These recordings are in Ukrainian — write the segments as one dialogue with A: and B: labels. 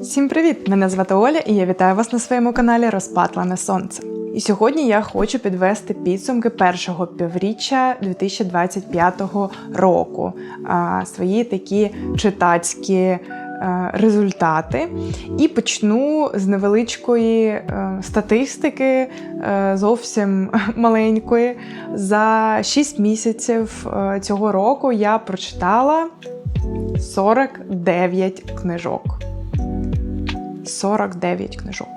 A: Всім привіт! Мене звати Оля і я вітаю вас на своєму каналі Розпатлене Сонце. І сьогодні я хочу підвести підсумки першого півріччя 2025 року. А, свої такі читацькі е, результати. І почну з невеличкої е, статистики, е, зовсім маленької. За 6 місяців цього року я прочитала 49 книжок. 49 книжок.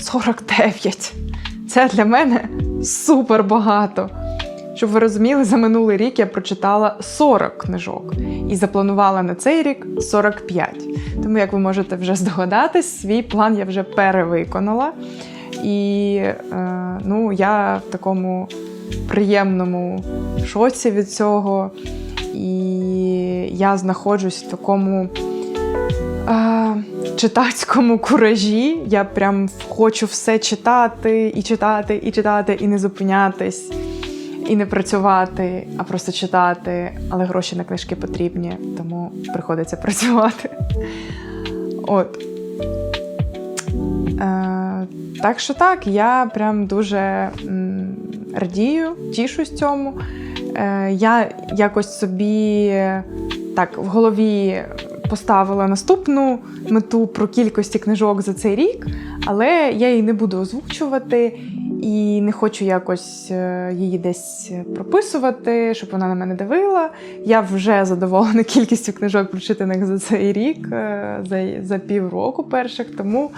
A: 49. Це для мене супер багато. Щоб ви розуміли, за минулий рік я прочитала 40 книжок і запланувала на цей рік 45. Тому, як ви можете вже здогадатись, свій план я вже перевиконала. І е, ну, я в такому приємному шоці від цього. І я знаходжусь в такому е, читацькому куражі. Я прям хочу все читати і читати, і читати, і не зупинятись, і не працювати, а просто читати. Але гроші на книжки потрібні, тому приходиться працювати. От. Е, так що так, я прям дуже м, радію, тішусь цьому. Е, я якось собі так в голові поставила наступну мету про кількості книжок за цей рік, але я її не буду озвучувати і не хочу якось е, її десь прописувати, щоб вона на мене дивила. Я вже задоволена кількістю книжок, прочитаних за цей рік, е, за, за півроку перших, тому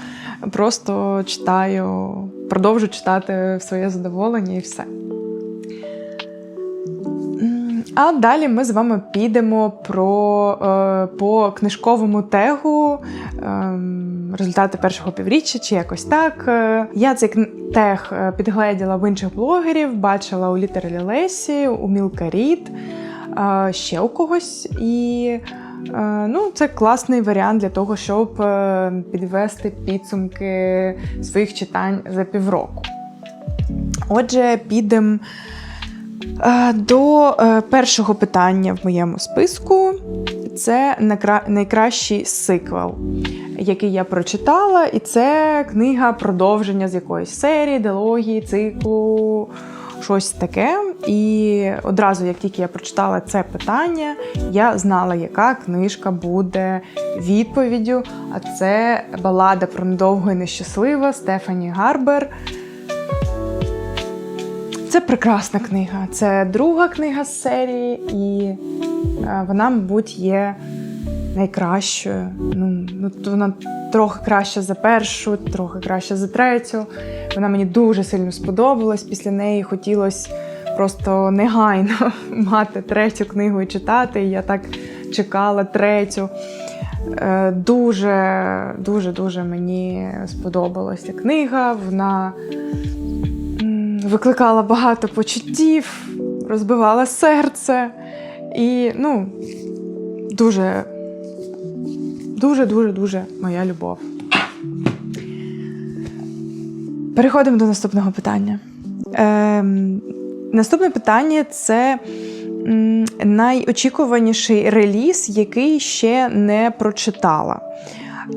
A: просто читаю, продовжу читати своє задоволення і все. А далі ми з вами підемо про, е, по книжковому тегу ем, результати першого півріччя чи якось так. Е, Я цей тег е, підгледіла в інших блогерів, бачила у літері Лесі, у Мілка Рід, ще у когось. І ну, це класний варіант для того, щоб підвести підсумки своїх читань за півроку. Отже, підемо. Е, До е, першого питання в моєму списку це найкращий сиквел, який я прочитала, і це книга продовження з якоїсь серії, дилогії, циклу, щось таке. І одразу, як тільки я прочитала це питання, я знала, яка книжка буде відповіддю. А це балада про недовго і нещаслива Стефані Гарбер. Це прекрасна книга. Це друга книга з серії, і е, вона, мабуть, є найкращою. Ну, ну, вона трохи краща за першу, трохи краща за третю. Вона мені дуже сильно сподобалась. Після неї хотілося просто негайно мати третю книгу і читати. Я так чекала третю. Е, Дуже, дуже, дуже мені сподобалася книга. Вона викликала багато почуттів, розбивала серце. І, ну, дуже, дуже, дуже, моя любов. Переходимо до наступного питання. Ем, наступне питання це найочікуваніший реліз, який ще не прочитала.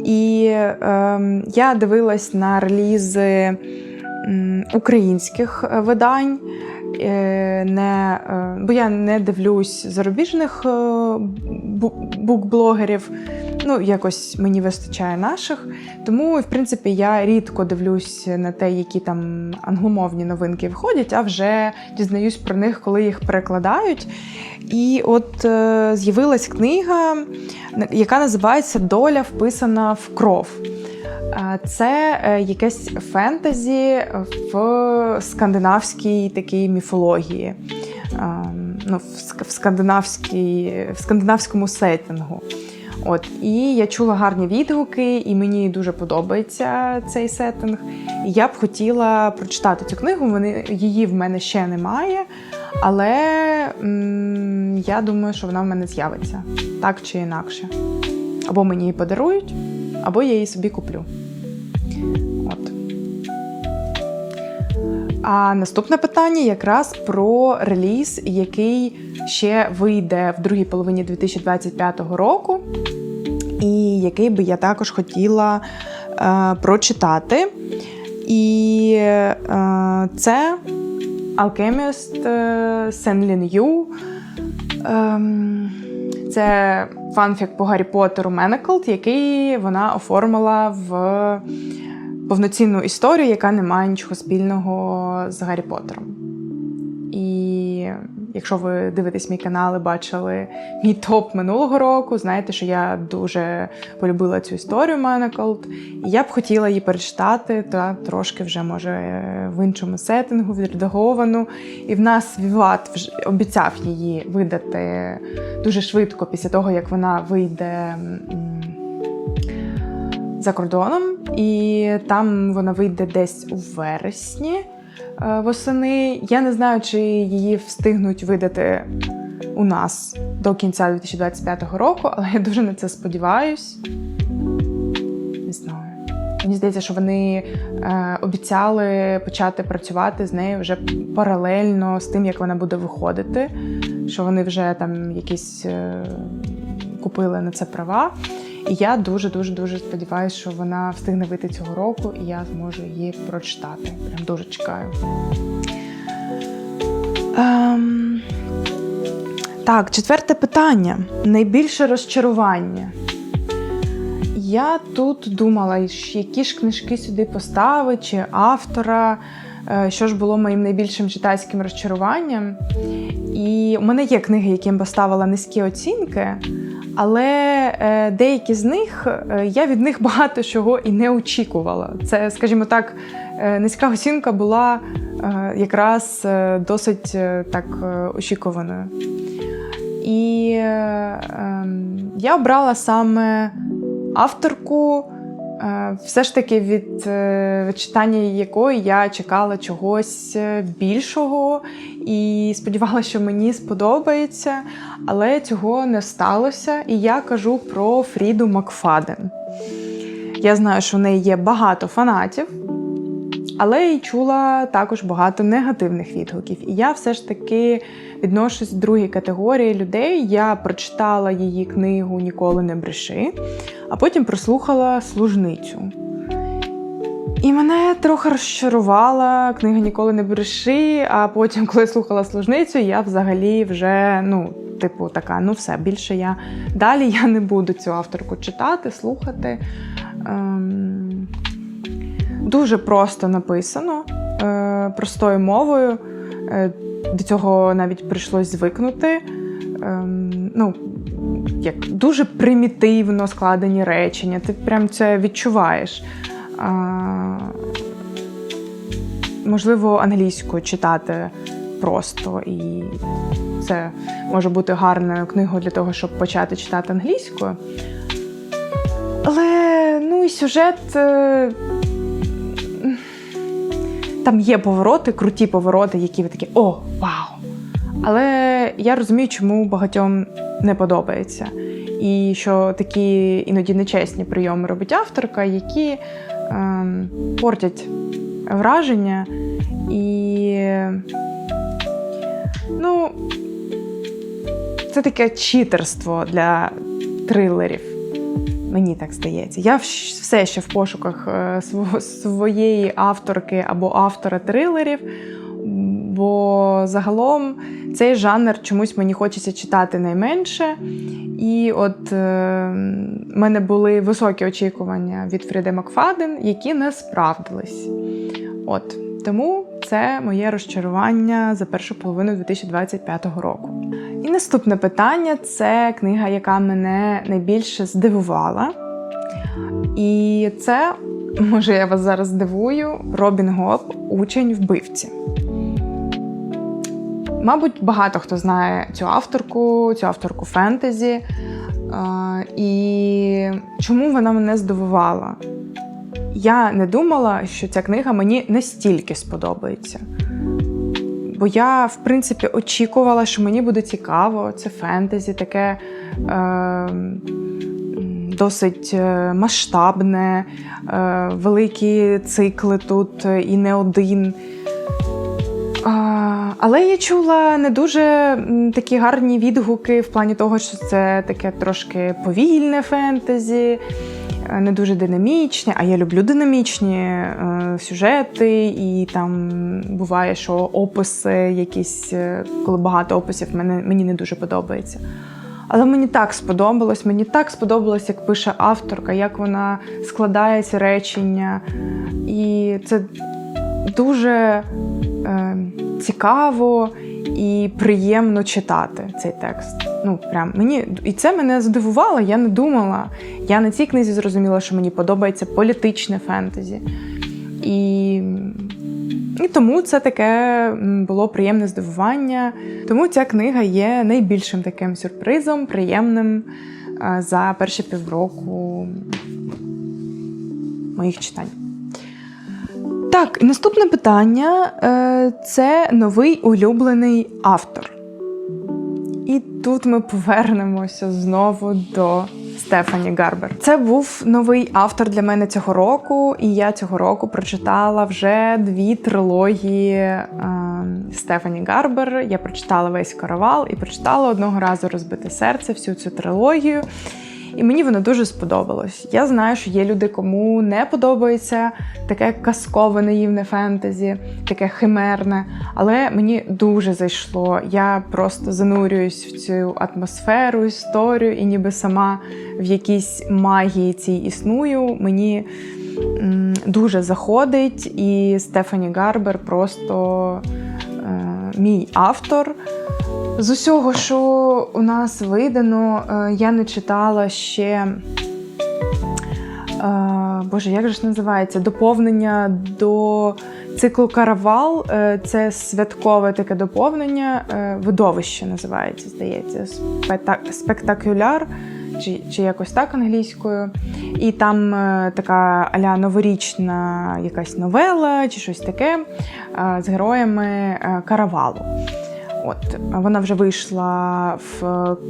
A: І ем, я дивилась на релізи українських е, видань. е, Не, е, бо я не дивлюсь зарубіжних букблогерів. Ну, якось мені вистачає наших. Тому, в принципі, я рідко дивлюсь на те, які там англомовні новинки виходять, а вже дізнаюсь про них, коли їх перекладають. І от е, з'явилась книга, яка називається Доля вписана в кров. Це е, якесь фентезі в скандинавській такій міфології, ну, в, скандинавській, в скандинавському сеттингу. От, і я чула гарні відгуки, і мені дуже подобається цей сеттинг. І я б хотіла прочитати цю книгу. Вони, її в мене ще немає, але м, я думаю, що вона в мене з'явиться так чи інакше. Або мені її подарують, або я її собі куплю. От. А наступне питання якраз про реліз, який ще вийде в другій половині 2025 року. і який би я також хотіла е, прочитати. І е, це Alchemist е, Сен Ю. це фанфік по Гаррі Поттеру Менеклд, який вона оформила в повноцінну історію, яка не має нічого спільного з Гаррі Поттером. І якщо ви дивитесь мій канал і бачили мій топ минулого року, знаєте, що я дуже полюбила цю історію Менеклд, і я б хотіла її перечитати та трошки вже може в іншому сеттингу, відредаговану. І в нас Віват обіцяв її видати дуже швидко після того, як вона вийде. За кордоном, і там вона вийде десь у вересні восени. Я не знаю, чи її встигнуть видати у нас до кінця 2025 року, але я дуже на це сподіваюсь. Не знаю. Мені здається, що вони е, обіцяли почати працювати з нею вже паралельно з тим, як вона буде виходити. Що вони вже там якісь е, купили на це права. І я дуже дуже дуже сподіваюся, що вона встигне вийти цього року, і я зможу її прочитати. Прям дуже чекаю. Ем... Так, четверте питання. Найбільше розчарування. Я тут думала, які ж книжки сюди поставити, чи автора, е, що ж було моїм найбільшим читацьким розчаруванням. І у мене є книги, яким поставила низькі оцінки, але е, деякі з них е, я від них багато чого і не очікувала. Це, скажімо так, е, низька оцінка була якраз досить так очікуваною. І ем, я обрала саме авторку, все ж таки від е, читання якої я чекала чогось е, більшого і сподівалася, що мені сподобається, але цього не сталося. І я кажу про Фріду Макфаден. Я знаю, що в неї є багато фанатів. Але й чула також багато негативних відгуків. І я все ж таки відношусь до другої категорії людей. Я прочитала її книгу Ніколи не бреши, а потім прослухала служницю. І мене трохи розчарувала книга Ніколи не бреши. А потім, коли слухала служницю, я взагалі вже, ну, типу, така, ну все, більше я далі я не буду цю авторку читати, слухати. Ем... Дуже просто написано, е, простою мовою. Е, До цього навіть прийшлось звикнути. Ем, ну, як дуже примітивно складені речення, ти прям це відчуваєш. А, можливо, англійською читати просто, і це може бути гарною книгою для того, щоб почати читати англійською. Але ну і сюжет. Там є повороти, круті повороти, які ви такі о, вау! Але я розумію, чому багатьом не подобається. І що такі іноді нечесні прийоми робить авторка, які ем, портять враження. І ну, це таке читерство для трилерів. Мені так здається. Я все ще в пошуках е, своєї авторки або автора трилерів, бо загалом цей жанр чомусь мені хочеться читати найменше. І от е, в мене були високі очікування від Фріди Макфаден, які не справдились. От тому це моє розчарування за першу половину 2025 року. І наступне питання це книга, яка мене найбільше здивувала. І це, може, я вас зараз здивую, Робін Гоп, учень вбивці. Мабуть, багато хто знає цю авторку, цю авторку фентезі. Е, І чому вона мене здивувала? Я не думала, що ця книга мені настільки сподобається. Бо я, в принципі, очікувала, що мені буде цікаво. Це фентезі, таке е, досить е, масштабне, е, великі цикли тут і не один. Але я чула не дуже такі гарні відгуки в плані того, що це таке трошки повільне фентезі, е, не дуже динамічне. А я люблю динамічні е, сюжети, і там буває, що описи якісь, е, коли багато описів, мене, мені не дуже подобається. Але мені так сподобалось, мені так сподобалось, як пише авторка, як вона складає ці речення. І це дуже е, цікаво і приємно читати цей текст. Ну, прям мені і це мене здивувало. Я не думала. Я на цій книзі зрозуміла, що мені подобається політичне фентезі. І, і тому це таке було приємне здивування. Тому ця книга є найбільшим таким сюрпризом, приємним е, за перші півроку моїх читань. Так, і наступне питання е, це новий улюблений автор. І тут ми повернемося знову до Стефані Гарбер. Це був новий автор для мене цього року, і я цього року прочитала вже дві трилогії е, Стефані Гарбер. Я прочитала весь каравал і прочитала одного разу розбите серце, всю цю трилогію. І мені воно дуже сподобалось. Я знаю, що є люди, кому не подобається таке казкове наївне фентезі, таке химерне. Але мені дуже зайшло. Я просто занурююсь в цю атмосферу, історію, і ніби сама в якійсь магії цій існую. Мені дуже заходить, і Стефані Гарбер просто е, мій автор. З усього, що у нас видано, е, я не читала ще. е, Боже, як же ж називається? Доповнення до циклу Каравал. Е, Це святкове таке доповнення. Видовище називається, здається. Спектакуляр, чи, чи якось так англійською. І там така аля новорічна якась новела чи щось таке з героями каравалу. От вона вже вийшла в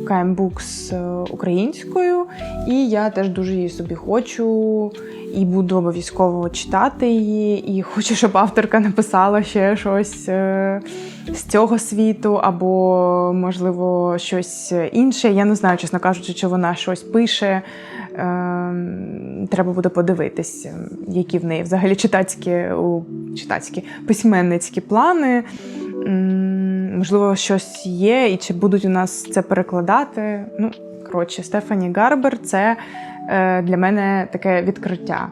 A: KM Books е, українською, і я теж дуже її собі хочу і буду обов'язково читати її. І хочу, щоб авторка написала ще щось е, з цього світу, або, можливо, щось інше. Я не знаю, чесно кажучи, чи вона щось пише. Ем, Треба буде подивитись, які в неї взагалі читацькі, читацькі письменницькі плани. Можливо, щось є, і чи будуть у нас це перекладати. Ну, коротше, Стефані Гарбер це е, для мене таке відкриття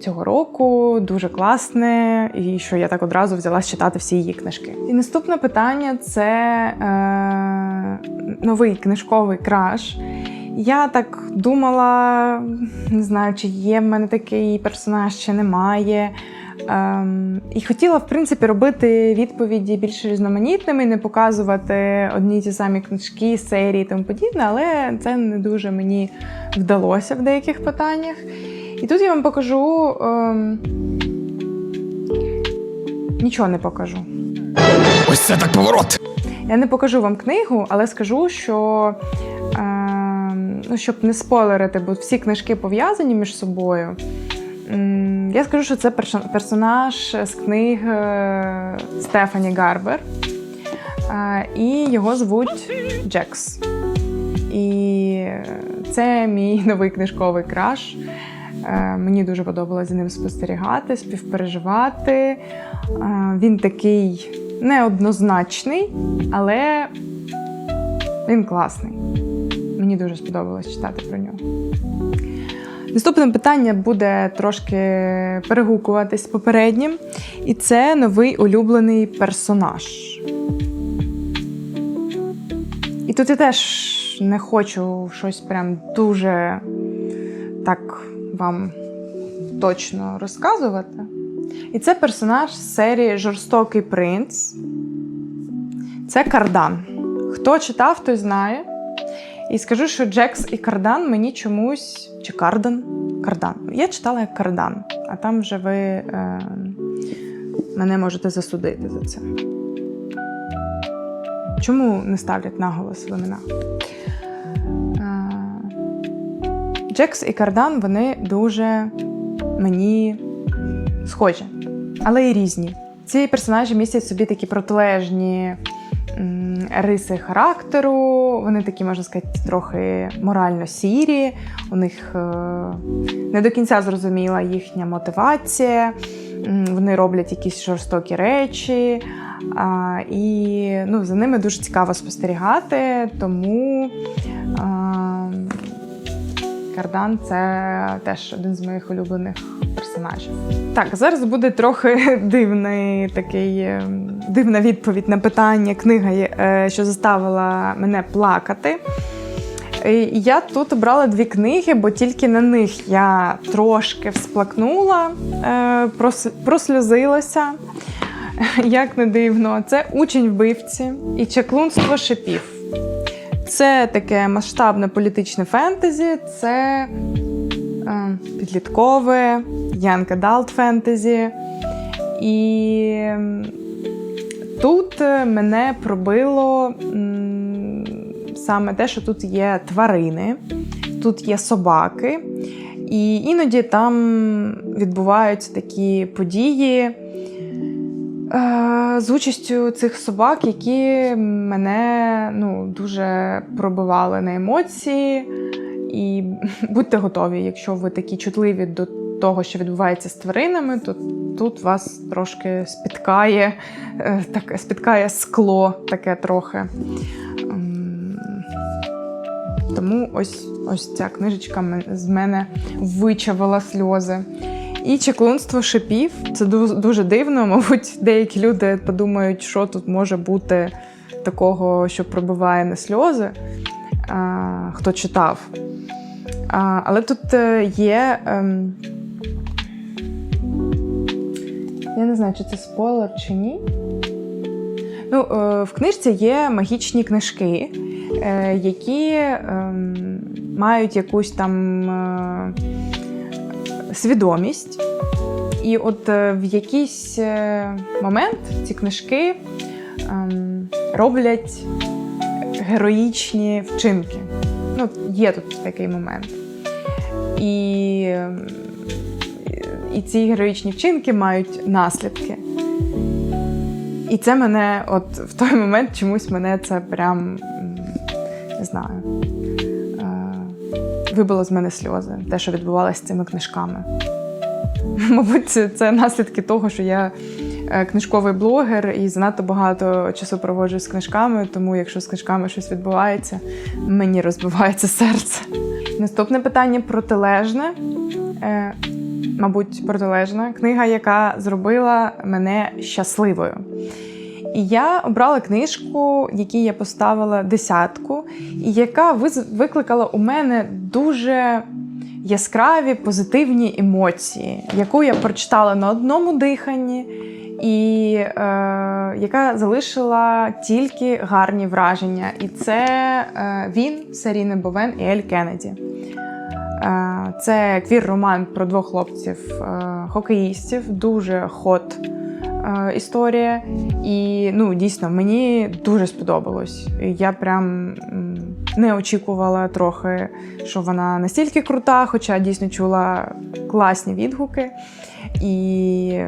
A: цього року. Дуже класне, і що я так одразу взялась читати всі її книжки. І наступне питання це е, новий книжковий краш. Я так думала, не знаю, чи є в мене такий персонаж, чи немає. Ем, і хотіла, в принципі, робити відповіді більш різноманітними, не показувати одні й ті самі книжки, серії і тому подібне, але це не дуже мені вдалося в деяких питаннях. І тут я вам покажу. Ем, нічого не покажу.
B: Ось це так поворот.
A: Я не покажу вам книгу, але скажу, що е, ну, щоб не спойлерити, бо всі книжки пов'язані між собою. Я скажу, що це персонаж з книг е, Стефані Гарбер. Е, І його звуть Джекс. І це мій новий книжковий краш. Е, Мені дуже подобалося за ним спостерігати, співпереживати. Він такий неоднозначний, але він класний. Мені дуже сподобалось читати про нього. Наступне питання буде трошки перегукуватись з попереднім, і це новий улюблений персонаж. І тут я теж не хочу щось прям дуже так вам точно розказувати. І це персонаж з серії Жорстокий принц. Це Кардан. Хто читав, той знає. І скажу, що Джекс і Кардан мені чомусь. Чи Кардан? Кардан. Я читала як Кардан, а там вже ви е, мене можете засудити за це. Чому не ставлять наголос в іменах? Е, Джекс і Кардан вони дуже мені схожі, але й різні. ці персонажі містять собі такі протилежні риси характеру. Вони такі, можна сказати, трохи морально сірі. У них е, не до кінця зрозуміла їхня мотивація. Вони роблять якісь жорстокі речі. І ну, за ними дуже цікаво спостерігати, тому Кардан це теж один з моїх улюблених персонажів. Так, зараз буде трохи дивний такий е, дивна відповідь на питання книга, е, що заставила мене плакати. Я тут обрала дві книги, бо тільки на них я трошки всплакнула, е, прос- просльозилася. Як не дивно, це учень вбивці і чаклунство шипів. Це таке масштабне політичне фентезі, це е, підліткове, young adult фентезі. І тут е, мене пробило саме те, що тут є тварини, тут є собаки, і іноді там відбуваються такі події е, з участю цих собак, які мене ну, дуже пробивали на емоції. І будьте готові, якщо ви такі чутливі до того, що відбувається з тваринами, то тут вас трошки спіткає, е, таке спіткає скло таке трохи. Тому ось, ось ця книжечка з мене вичавила сльози. І чеклунство шипів це дуже дивно. Мабуть, деякі люди подумають, що тут може бути такого, що пробиває на сльози, хто читав. Але тут е, є. ем, я не знаю, чи це спойлер чи ні. Ну, е, в книжці є магічні книжки, е, які ем, мають якусь там е, свідомість. І от в якийсь момент ці книжки ем, роблять героїчні вчинки. Ну, є тут такий момент. І, ем, і ці героїчні вчинки мають наслідки. І це мене, от в той момент чомусь мене це прям не знаю. е, Вибило з мене сльози, те, що відбувалося з цими книжками. Мабуть, це, це наслідки того, що я е, книжковий блогер і занадто багато часу проводжу з книжками, тому якщо з книжками щось відбувається, мені розбивається серце. Наступне питання протилежне. Мабуть, протилежна книга, яка зробила мене щасливою. І я обрала книжку, якій я поставила десятку, і яка викликала у мене дуже яскраві позитивні емоції, яку я прочитала на одному диханні, і е, яка залишила тільки гарні враження. І це е, він, Саріни Бовен і Ель Кеннеді. Е, Це квір-роман про двох хлопців е, дуже хот е, історія. І ну, дійсно мені дуже сподобалось. Я прям не очікувала трохи, що вона настільки крута, хоча дійсно чула класні відгуки. І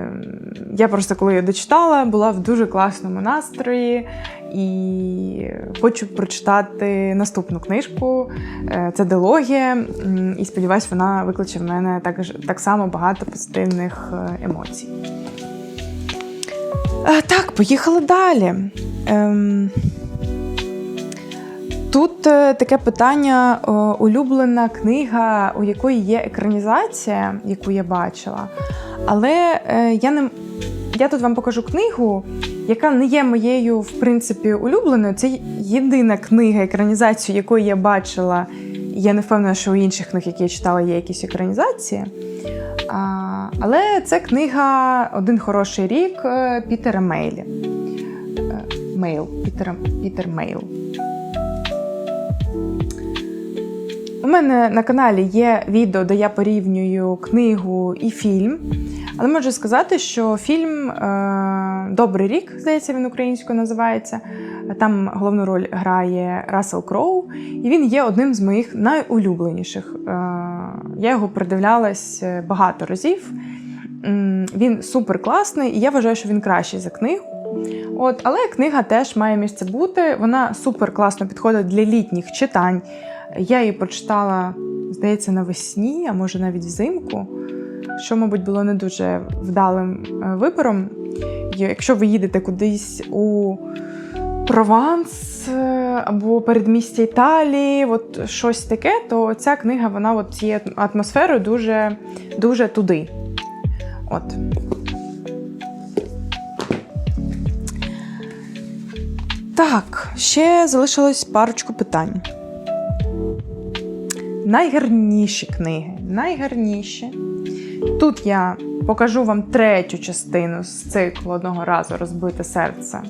A: я просто, коли її дочитала, була в дуже класному настрої і хочу прочитати наступну книжку. Е, Це дилогія, і сподіваюсь, вона викличе в мене також так само багато позитивних е, емоцій. Е, Так, поїхали далі. Ем... Тут таке питання: улюблена книга, у якої є екранізація, яку я бачила. Але е, я не я тут вам покажу книгу, яка не є моєю, в принципі, улюбленою. Це єдина книга, екранізацію якої я бачила. Я не впевнена, що у інших книг, які я читала, є якісь екранізації. А, але це книга Один хороший рік Пітера Мейлі. Е, Мейл. Пітер, Пітер Мейл. У мене на каналі є відео, де я порівнюю книгу і фільм. Але можу сказати, що фільм е, Добрий рік, здається, він українською називається. Там головну роль грає Рассел Кроу, і він є одним з моїх найулюбленіших. Е, я його придивлялась багато разів. Він супер класний, і я вважаю, що він кращий за книгу. От, але книга теж має місце бути. Вона супер класно підходить для літніх читань. Я її прочитала, здається, навесні, а може навіть взимку, що, мабуть, було не дуже вдалим е, вибором. Якщо ви їдете кудись у Прованс е, або передмістя Італії, от щось таке, то ця книга вона от цією атмосферою дуже, дуже туди. От. Так, ще залишилось парочку питань. Найгарніші книги. Найгарніші. Тут я покажу вам третю частину з циклу одного разу розбите серце.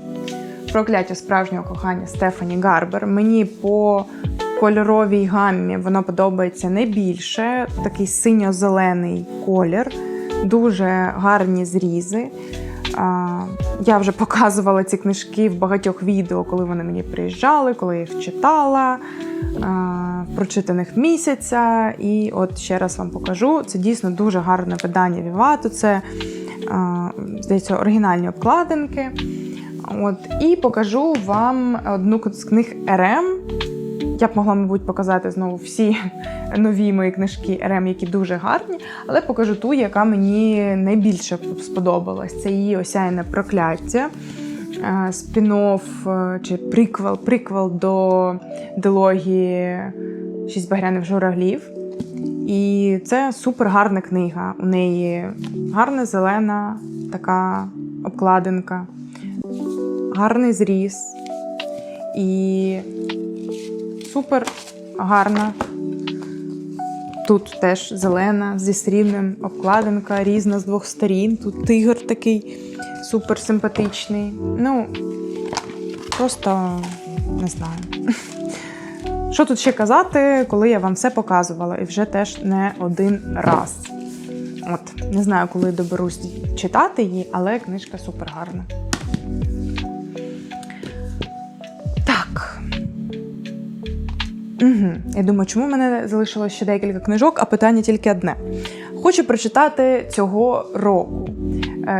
A: Прокляття справжнього кохання Стефані Гарбер. Мені по кольоровій гаммі воно подобається найбільше. Такий синьо-зелений колір, дуже гарні зрізи. Я вже показувала ці книжки в багатьох відео, коли вони мені приїжджали, коли я їх читала прочитаних місяця. І от ще раз вам покажу. Це дійсно дуже гарне видання Вівату. Це, здається, оригінальні обкладинки. От, і покажу вам одну з книг РМ. Я б могла, мабуть, показати знову всі нові мої книжки РМ, які дуже гарні, але покажу ту, яка мені найбільше сподобалась. Це її осяяне прокляття, е, спін-офф е, чи приквел, приквел до дилогії Шість багряних журавлів. І це супер гарна книга. У неї гарна зелена така обкладинка, гарний зріз і супер гарна. Тут теж зелена зі срібним обкладинка, різна з двох сторін. Тут тигр такий супер симпатичний. Ну, просто не знаю. Що тут ще казати, коли я вам все показувала, і вже теж не один раз. От, не знаю, коли доберусь читати її, але книжка супер гарна. Так. Угу. Я думаю, чому в мене залишилось ще декілька книжок, а питання тільки одне. Хочу прочитати цього року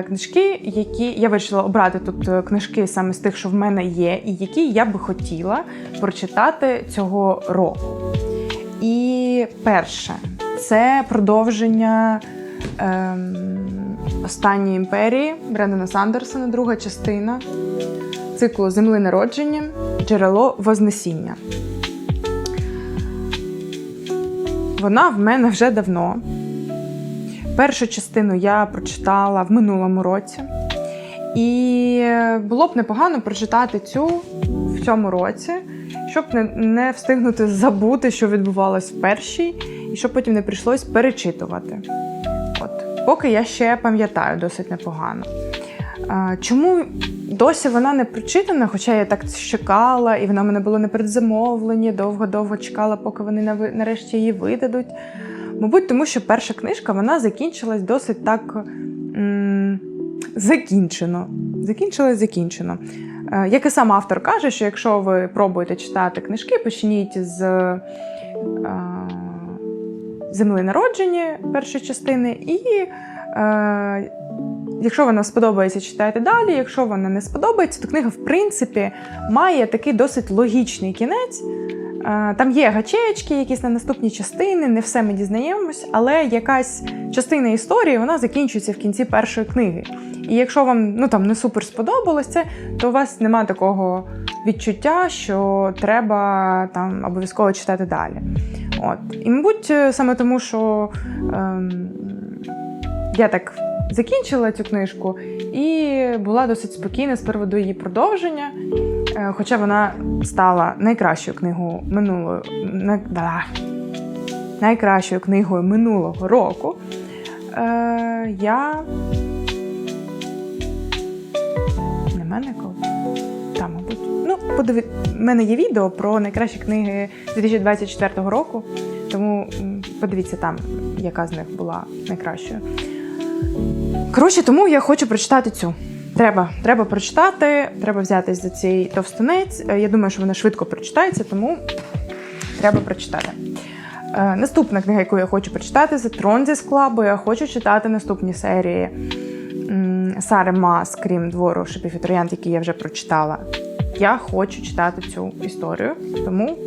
A: книжки, які я вирішила обрати тут е, книжки саме з тих, що в мене є, і які я би хотіла прочитати цього року. І перше це продовження ем, останньої імперії Брендона Сандерсона, друга частина циклу Земли народження, джерело Вознесіння. Вона в мене вже давно. Першу частину я прочитала в минулому році. І було б непогано прочитати цю в цьому році, щоб не, не встигнути забути, що відбувалось в першій, і щоб потім не прийшлось перечитувати. От. Поки я ще пам'ятаю досить непогано. А, Чому досі вона не прочитана, хоча я так чекала, і вона в мене була на передзамовленні, довго-довго чекала, поки вони нарешті її видадуть. Мабуть, тому що перша книжка вона закінчилась досить так м- закінчено. Закінчилась закінчено. Е, Як і сам автор каже, що якщо ви пробуєте читати книжки, почніть з е, земли народження першої частини, і е, якщо вона сподобається, читайте далі. Якщо вона не сподобається, то книга, в принципі, має такий досить логічний кінець. Е, Там є гачечки, якісь на наступні частини, не все ми дізнаємось, але якась частина історії вона закінчується в кінці першої книги. І якщо вам ну там не супер сподобалось це, то у вас нема такого відчуття, що треба там обов'язково читати далі. От. І, мабуть, саме тому, що ем, я так закінчила цю книжку і була досить спокійна з приводу її продовження. Е, Хоча вона стала найкращою книгою минулого на, да, найкращою книгою минулого року. Е, я. Не мене коли? Там, мабуть. Ну, подиві... У мене є відео про найкращі книги 2024 року, тому подивіться там, яка з них була найкращою. Коротше, тому я хочу прочитати цю. Треба, треба прочитати, треба взятись за цей товстунець. Е, Я думаю, що вона швидко прочитається, тому треба прочитати. Е, наступна книга, яку я хочу прочитати, це Трон зі скла, бо я хочу читати наступні серії Сари Мас, крім двору шипів які я вже прочитала. Я хочу читати цю історію, тому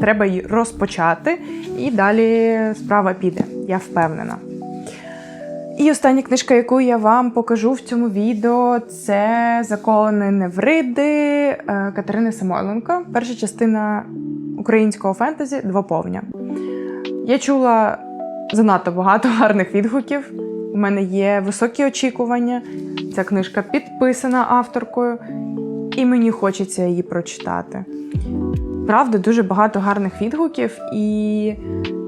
A: треба її розпочати, і далі справа піде. Я впевнена. І остання книжка, яку я вам покажу в цьому відео, це Заколені Невриди е, Катерини Самойленко. Перша частина українського фентезі двоповня. Я чула занадто багато гарних відгуків. У мене є високі очікування. Ця книжка підписана авторкою, і мені хочеться її прочитати. Правда, дуже багато гарних відгуків, і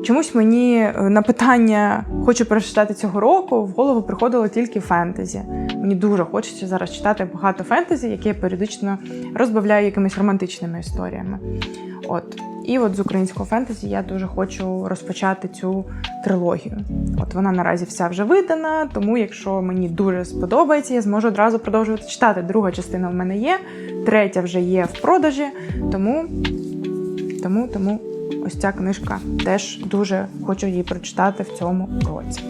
A: чомусь мені е, на питання хочу прочитати цього року в голову приходило тільки фентезі. Мені дуже хочеться зараз читати багато фентезі, яке я періодично розбавляю якимись романтичними історіями. От. І от з українського фентезі я дуже хочу розпочати цю трилогію. От вона наразі вся вже видана, тому якщо мені дуже сподобається, я зможу одразу продовжувати читати. Друга частина в мене є, третя вже є в продажі, тому, тому, тому ось ця книжка теж дуже хочу її прочитати в цьому році.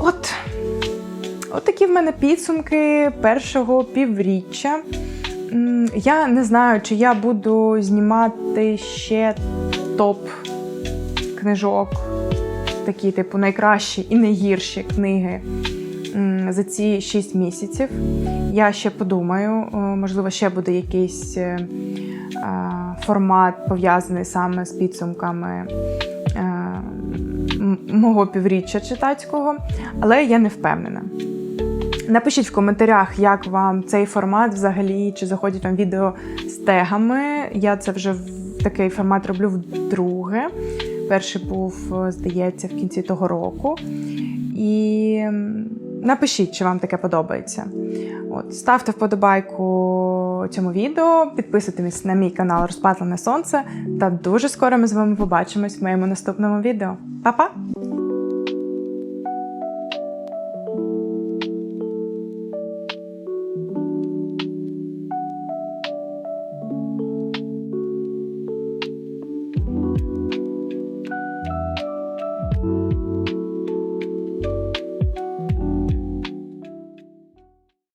A: От. От такі в мене підсумки першого півріччя. Я не знаю, чи я буду знімати ще топ книжок, такі, типу, найкращі і найгірші книги за ці 6 місяців. Я ще подумаю, можливо, ще буде якийсь е, формат пов'язаний саме з підсумками е, мого півріччя читацького, але я не впевнена. Напишіть в коментарях, як вам цей формат взагалі, чи заходять вам відео з тегами. Я це вже в такий формат роблю вдруге. Перший був, е, здається, в кінці того року. І напишіть, чи вам таке подобається. От, ставте вподобайку цьому відео, підписуйтесь на мій канал Розпатлене Сонце. Та дуже скоро ми з вами побачимось в моєму наступному відео. Па-па!